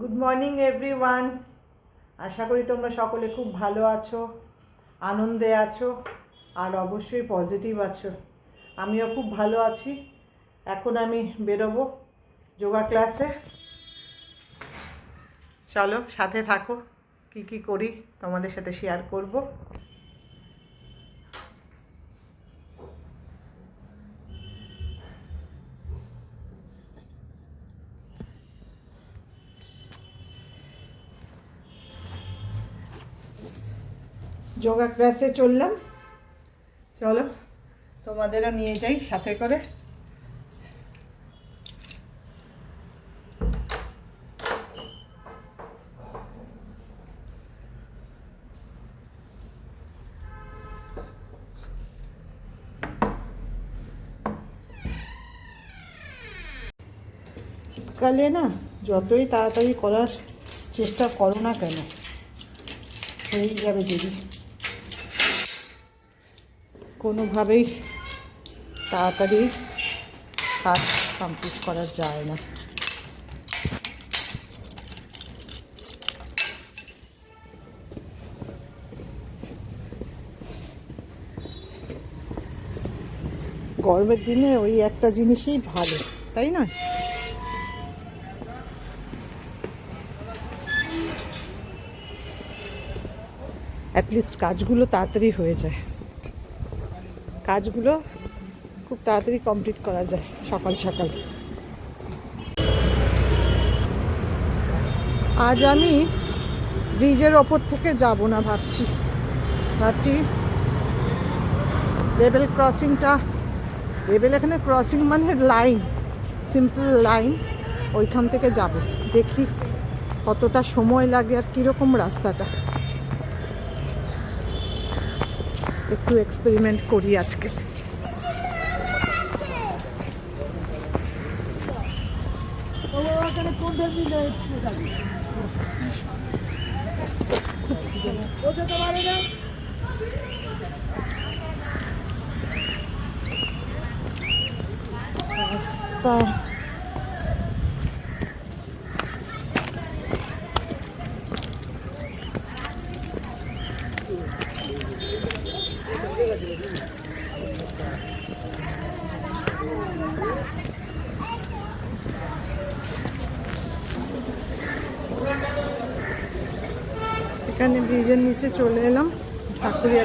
Good morning everyone আশা করি তোমরা সকলে খুব ভালো আছো, আনন্দে আছো, আর অবশ্যই পজিটিভ আছো। আমিও খুব ভালো আছি। এখন আমি বেরোবো যোগা ক্লাসে। চলো, সাথে থাকো। কি কি করি তোমাদের সাথে শেয়ার করব। যোগা ক্লাসে চললাম। চলো, তোমাদেরও নিয়ে যাই সাথে করে। কালে না, যতই তাড়াতাড়ি করার চেষ্টা করো না কেন, হয়েই যাবে দেরি কোনোভাবেই তাড়াতাড়ি কাজ কমপ্লিট করা যায় না। গরমের দিনে ওই একটা জিনিসই ভালো, তাই না? অ্যাটলিস্ট কাজগুলো তাড়াতাড়ি হয়ে যায়। কাজগুলো খুব তাড়াতাড়ি কমপ্লিট করা যায়, সকাল সকাল। আজ আমি ব্রিজের ওপর থেকে যাব না ভাবছি। ভাবছি লেভেল ক্রসিংটা লেভেল এখানে ক্রসিং মানে লাইন সিম্পল লাইন, ওইখান থেকে যাব। দেখি কতটা সময় লাগে আর কীরকম রাস্তাটা। একটু এক্সপেরিমেন্ট করি আজকে। রাস্তা এখানে ব্রিজের চলে এলাম ঠাকুরিয়া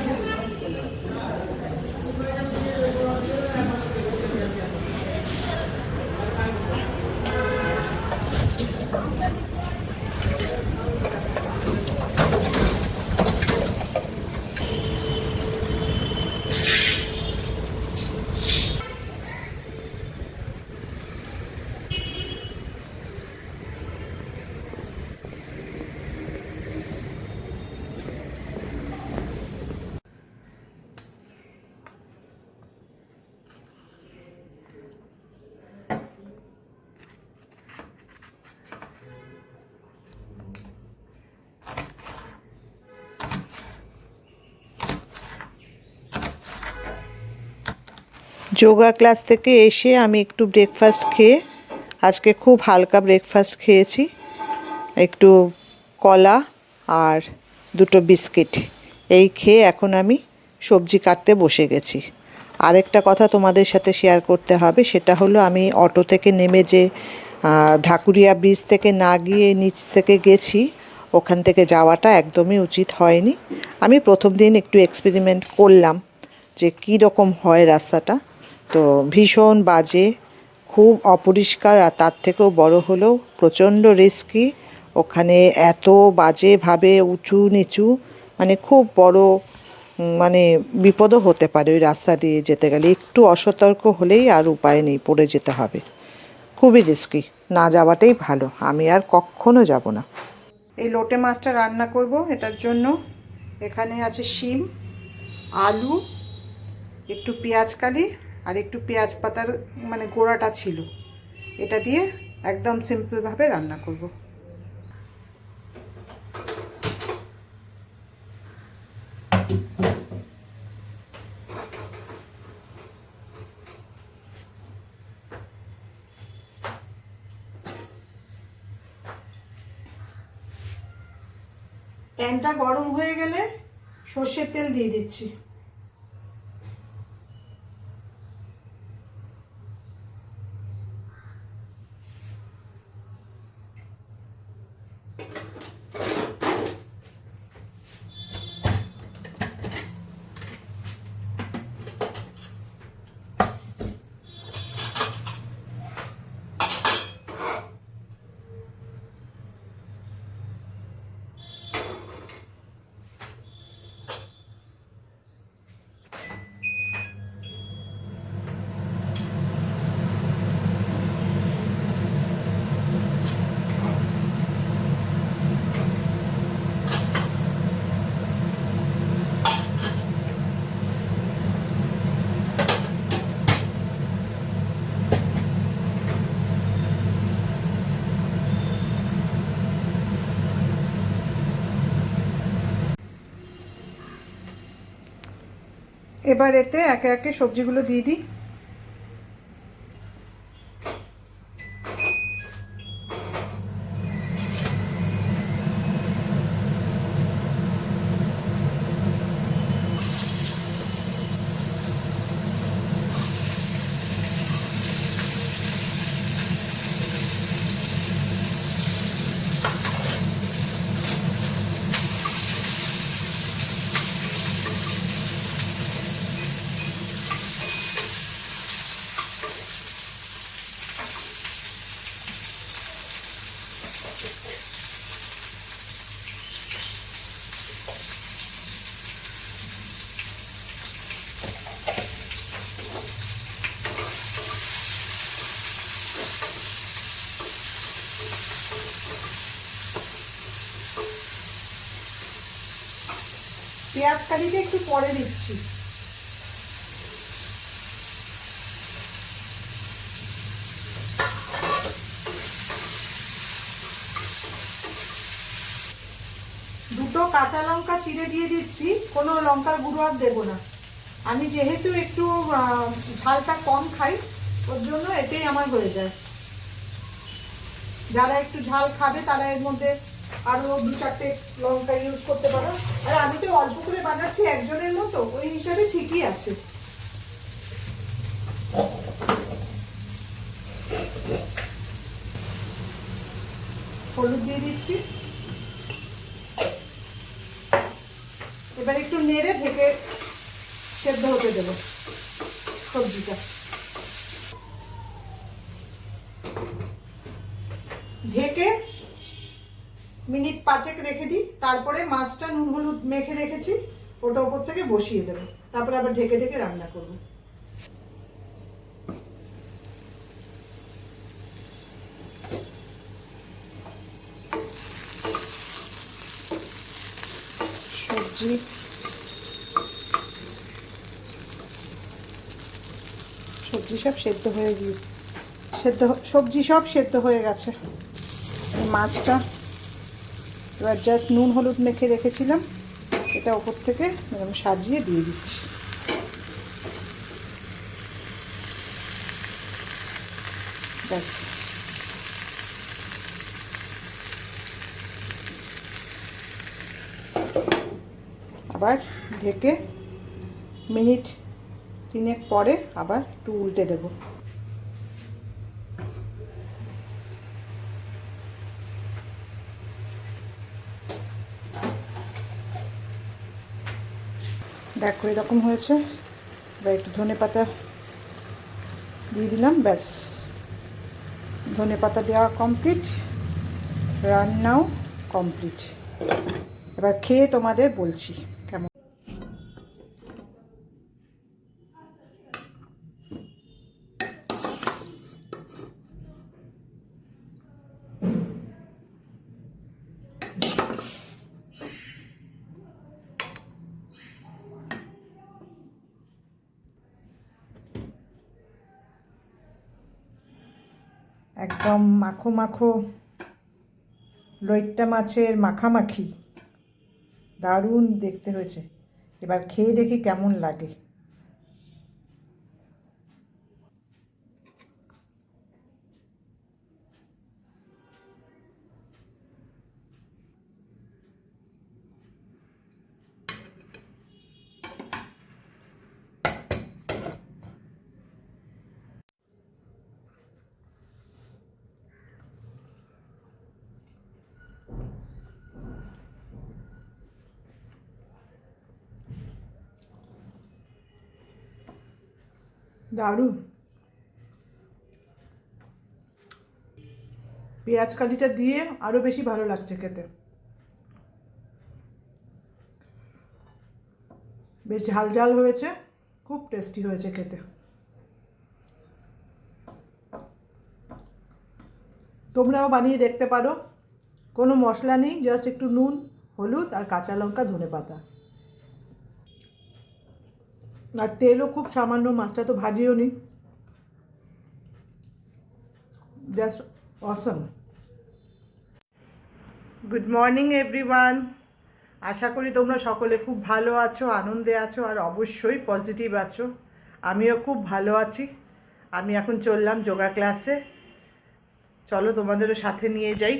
যোগা ক্লাস থেকে এসে আমি একটু ব্রেকফাস্ট খেয়ে, আজকে খুব হালকা ব্রেকফাস্ট খেয়েছি। একটু কলা আর দুটো বিস্কিট, এই খেয়ে এখন আমি সবজি কাটতে বসে গেছি। আরেকটা কথা তোমাদের সাথে শেয়ার করতে হবে, সেটা হলো আমি অটো থেকে নেমে যে ঢাকুরিয়া ব্রিজ থেকে না গিয়ে নিচ থেকে গেছি, ওখান থেকে যাওয়াটা একদমই উচিত হয়নি। আমি প্রথম দিন একটু এক্সপেরিমেন্ট করলাম যে কী রকম হয় রাস্তাটা। তো ভীষণ বাজে, খুব অপরিষ্কার আর তার থেকেও বড় হলো প্রচণ্ড রিস্কি ওখানে এত বাজেভাবে উঁচু নিচু মানে খুব বড় মানে বিপদও হতে পারে ওই রাস্তা দিয়ে যেতে গেলে। একটু অসতর্ক হলেই আর উপায় নেই, পড়ে যেতে হবে। খুবই রিস্কি না যাওয়াটাই ভালো, আমি আর কখনো যাব না। এই লোটে মাছটা রান্না করব এটার জন্য। এখানে আছে শিম, আলু, একটু পেঁয়াজ কালি আর একটু পেঁয়াজ পাতার মানে গোড়াটা ছিল। এটা দিয়ে একদম সিম্পলভাবে রান্না করব। প্যানটা গরম হয়ে গেলে সর্ষের তেল দিয়ে দিচ্ছি। এবার এতে একে একে সবজিগুলো দিয়ে দিই। পেঁয়াজ কালিটা একটু পরে দিচ্ছি। দুটো কাঁচা লঙ্কা চিড়ে দিয়ে দিচ্ছি, কোনো লঙ্কার গুঁড়ো আর দেবো না। আমি যেহেতু একটু ঝালটা কম খাই, ওর জন্য এতেই আমার হয়ে যায়। যারা একটু ঝাল খাবে তারা এর মধ্যে আরও দু চারটে লঙ্কা ইউজ করতে পারো। আর আমি তো অল্প করে বানাচ্ছি একজনের মতো, ওই হিসাবে ঠিকই আছে। হলুদ দিয়ে দিচ্ছি। এবার একটু নেড়ে ঢেকে সেদ্ধ হতে দেবো সবজিটা। ঢেকে মিনিট পাঁচেক রেখে দিই, তারপরে মাছটা নুন হলুদ মেখে রেখেছি, ওটা ওপর থেকে বসিয়ে দেবো। তারপরে আবার ঢেকে ঢেকে রান্না করব। সবজি। সবজি সব সেদ্ধ হয়ে গিয়ে সেদ্ধ সবজি সব সেদ্ধ হয়ে গেছে। মাছটা এবার জাস্ট নুন, হলুদ মেখে রেখেছিলাম। এটা ওপর থেকে এরকম সাজিয়ে দিয়ে দিচ্ছি। ব্যাস। আবার ঢেকে মিনিট তিনেক পরে আবার একটু উল্টে দেবো। দেখো এরকম হয়েছে। এবার একটু ধনে পাতা দিয়ে দিলাম, ব্যাস। ধনে পাতা দেওয়া কমপ্লিট রান্নাও কমপ্লিট এবার খেয়ে তোমাদের বলছি কেমন একদম মাখো মাখো লইট্টা মাছের মাখামাখি। দারুণ দেখতে হয়েছে। এবার খেয়ে দেখি কেমন লাগে। দারুণ। পেঁয়াজ কালিটা দিয়ে আরও বেশি ভালো লাগছে খেতে। বেশ ঝাল ঝাল হয়েছে, খুব টেস্টি হয়েছে খেতে। তোমরাও বানিয়ে দেখতে পারো। কোনো মশলা নেই জাস্ট একটু নুন, হলুদ আর কাঁচা লঙ্কা ধনে পাতা আর তেলও খুব সামান্য, মাছটা তো ভাজিও নি। Just awesome good morning everyone আশা করি তোমরা সকলে খুব ভালো আছো, আনন্দে আছো, আর অবশ্যই পজিটিভ আছো। আমিও খুব ভালো আছি। আমি এখন চললাম যোগা ক্লাসে চলো তোমাদেরও সাথে নিয়ে যাই।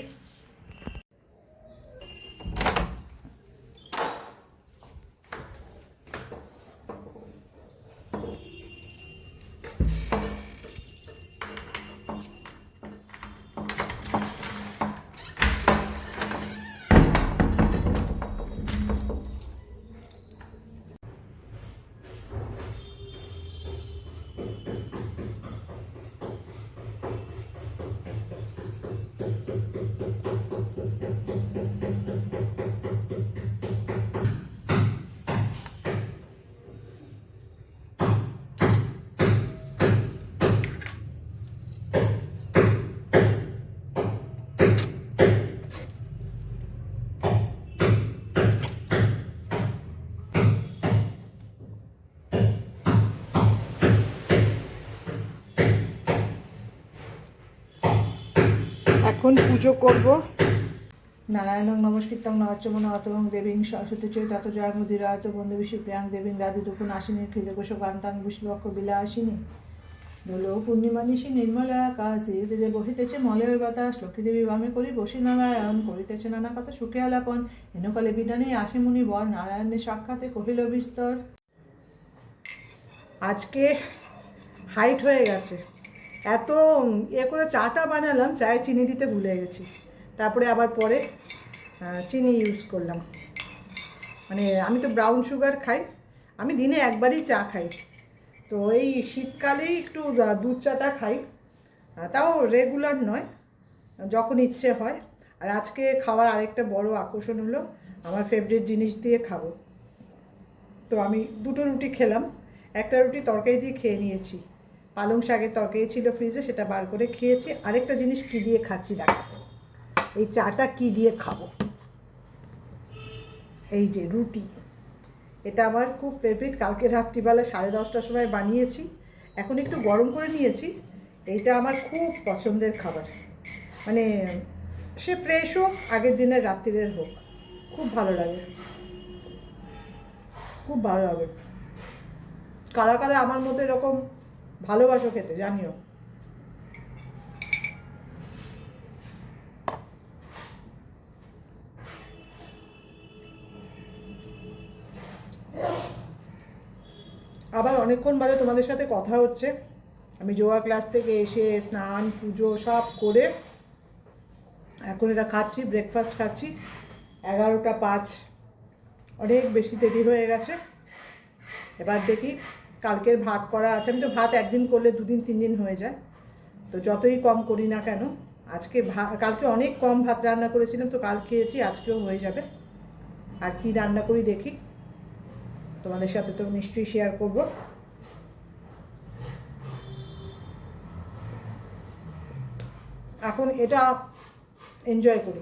এখন পুজো করব। নারায়ণং নমস্কৃতং নচম নতং দেবীং সরস্বতী চৈতত জয় মুদিরায়ত বন্ধু বিশ্ব প্রিয়াং দেবীং রাধু দুপুন আশিনী হৃদকোষ কান্তাং বিষ্ণুবক্ষ বিলাসিনী। দোল পূর্ণিমা নিশি নির্মল আকাশে দিলে বহিতেছে মলয় বাতাস। লক্ষ্মী দেবী বামে করি বসি নারায়ণ, করিতেছে নানা কথা সুখে আলাপন। হেনকালে বিধানে আসে মুনি বর, নারায়ণের সাক্ষাতে কহিল বিস্তর। আজকে হাইট হয়ে গেছে। এত, এ করে চাটা বানালাম, চায়ে চিনি দিতে ভুলে গেছি। তারপরে আবার পরে চিনি ইউজ করলাম। মানে আমি তো ব্রাউন সুগার খাই, আমি দিনে একবারই চা খাই। তো এই শীতকালেই একটু দুধ চাটা খাই। তাও রেগুলার নয়, যখন ইচ্ছে হয়। আর আজকে খাওয়ার আরেকটা বড় আকর্ষণ হলো, আমার ফেভারিট জিনিস দিয়ে খাব। তো আমি দুটো রুটি খেলাম, একটা রুটি তরকারি দিয়ে খেয়ে নিয়েছি। পালং শাকের তরকারি ছিল ফ্রিজে সেটা বার করে খেয়েছি। আরেকটা জিনিস কী দিয়ে খাচ্ছি দেখো। এই চাটা কী দিয়ে খাব? এই যে রুটি। এটা আমার খুব ফেভারিট কালকে রাত্রিবেলা সাড়ে দশটার সময় বানিয়েছি। এখন একটু গরম করে নিয়েছি। এইটা আমার খুব পছন্দের খাবার। মানে সে ফ্রেশ হোক, আগের দিনের রাত্রিরের হোক। খুব ভালো লাগে। খুব ভালো লাগে। কারা কারা আমার মতো এরকম ভালোবাসো খেতে, জানিও। আবার অনেকক্ষণ বাদে তোমাদের সাথে কথা হচ্ছে। আমি যোগা ক্লাস থেকে এসে স্নান, পুজো সব করে এখন এটা খাচ্ছি ব্রেকফাস্ট খাচ্ছি। এগারোটা পাঁচ, অনেক বেশি দেরি হয়ে গেছে। এবার দেখি কালকের ভাত করা আছে। আমি তো ভাত একদিন করলে দুদিন তিন দিন হয়ে যায়। তো যতই কম করি না কেন, আজকে ভা, কালকে অনেক কম ভাত রান্না করেছিলাম, তো কাল খেয়েছি, আজকেও হয়ে যাবে। আর কি রান্না করি দেখি। তোমাদের সাথে তো নিশ্চয়ই শেয়ার করব। এখন এটা এনজয় করি।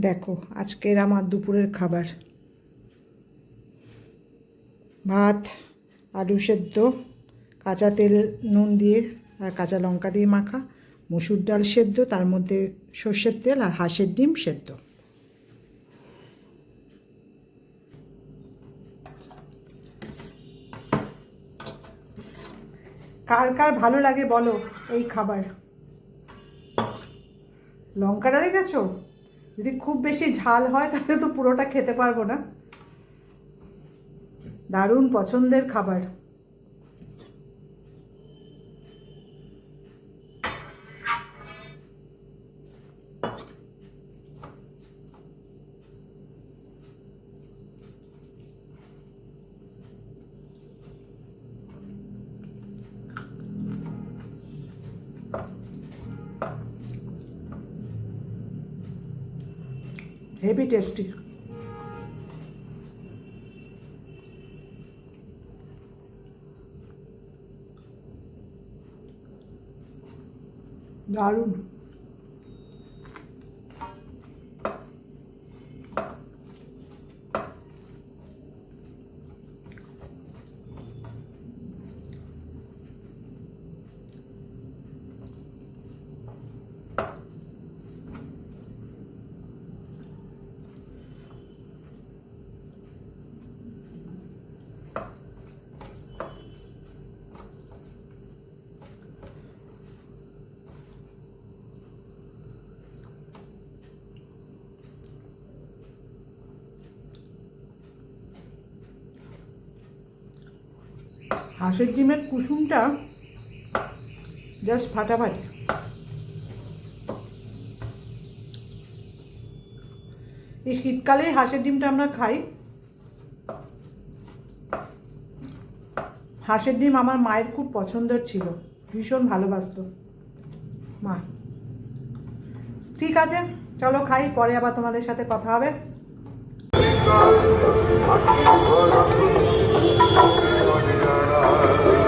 দেখো, আজকের আমার দুপুরের খাবার। ভাত, আলু সেদ্ধ, কাঁচা তেল, নুন দিয়ে আর কাঁচা লঙ্কা দিয়ে মাখা, মসুর ডাল সেদ্ধ, তার মধ্যে সর্ষের তেল আর হাঁসের ডিম সেদ্ধ। কার কার ভালো লাগে বলো এই খাবার? লঙ্কাটা দেখেছ? যদি খুব বেশি ঝাল হয় তাহলে তো পুরোটা খেতে পারব না। দারুণ পছন্দের খাবার। Heavy tasty. দারুণ। হাঁসের ডিমের কুসুমটা জাস্ট ফাটাফাটি। এই শীতকালে হাঁসের ডিমটা আমরা খাই। হাঁসের ডিম আমার মায়ের খুব পছন্দের ছিল, ভীষণ ভালোবাসতো। মা। ঠিক আছে, চলো খাই, পরে আবার তোমাদের সাথে কথা হবে। এই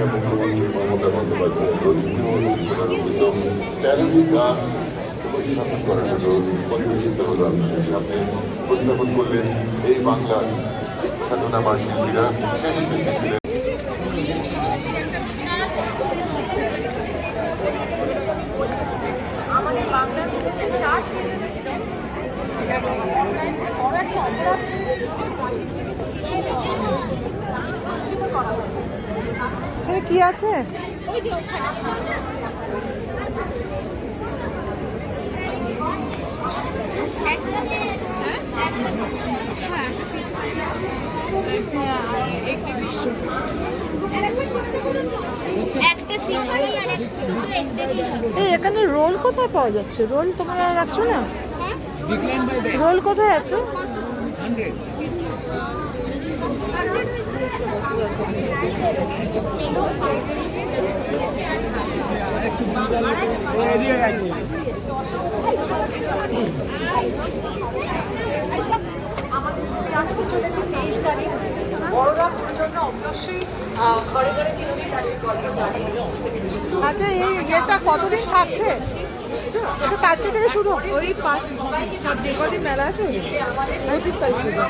মাননীয় মুখ্যমন্ত্রী মমতা বন্দ্যোপাধ্যায় তেরোটি গান উপস্থাপন করার জন্য পরিবেশিত হল আপনাদের সামনে উপস্থাপন করলেন এই বাংলার খ্যাতনামা শিল্পীরা শেষ ছিলেন এ কি আছে? এখানে রোল কোথায় পাওয়া যাচ্ছে? রোল তোমরা রাখছো না? রোল কোথায় আছে? আচ্ছা এই ইয়েটা কতদিন থাকছে? এটা তো আজকে থেকে শুরু। ওই পাঁচ যে কদিন মেলা আছে পঁয়ত্রিশ তারিখ। থেকে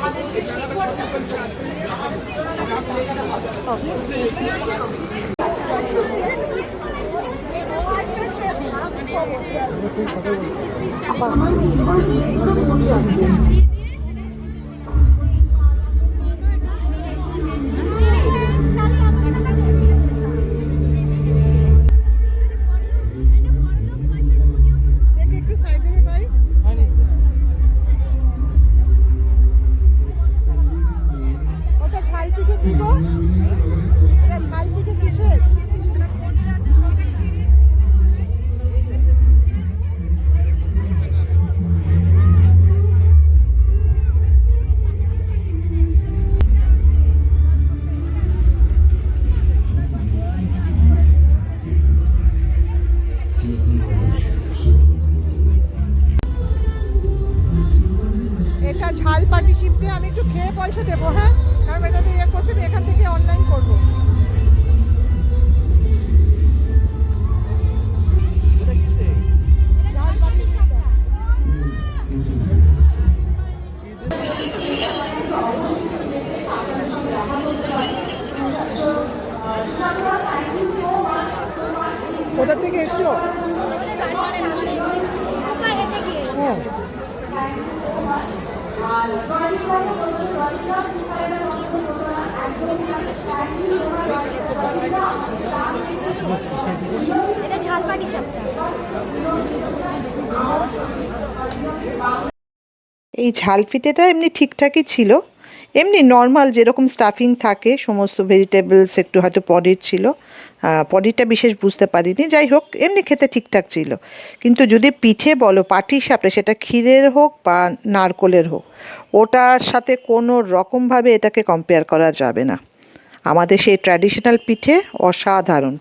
এই ঝাল ফিতেটা এমনি ঠিকঠাকই ছিল। এমনি নর্মাল যেরকম স্টাফিং থাকে, সমস্ত ভেজিটেবলস একটু হয়তো পনির ছিল। পনিরটা বিশেষ বুঝতে পারিনি। যাই হোক, এমনি খেতে ঠিকঠাক ছিল। কিন্তু যদি পিঠে বলো, পাটি সাপড়ে সেটা ক্ষীরের হোক বা নারকোলের হোক, ওটার সাথে কোনো রকমভাবে এটাকে কম্পেয়ার করা যাবে না। আমাদের সেই ট্র্যাডিশনাল পিঠে অসাধারণ।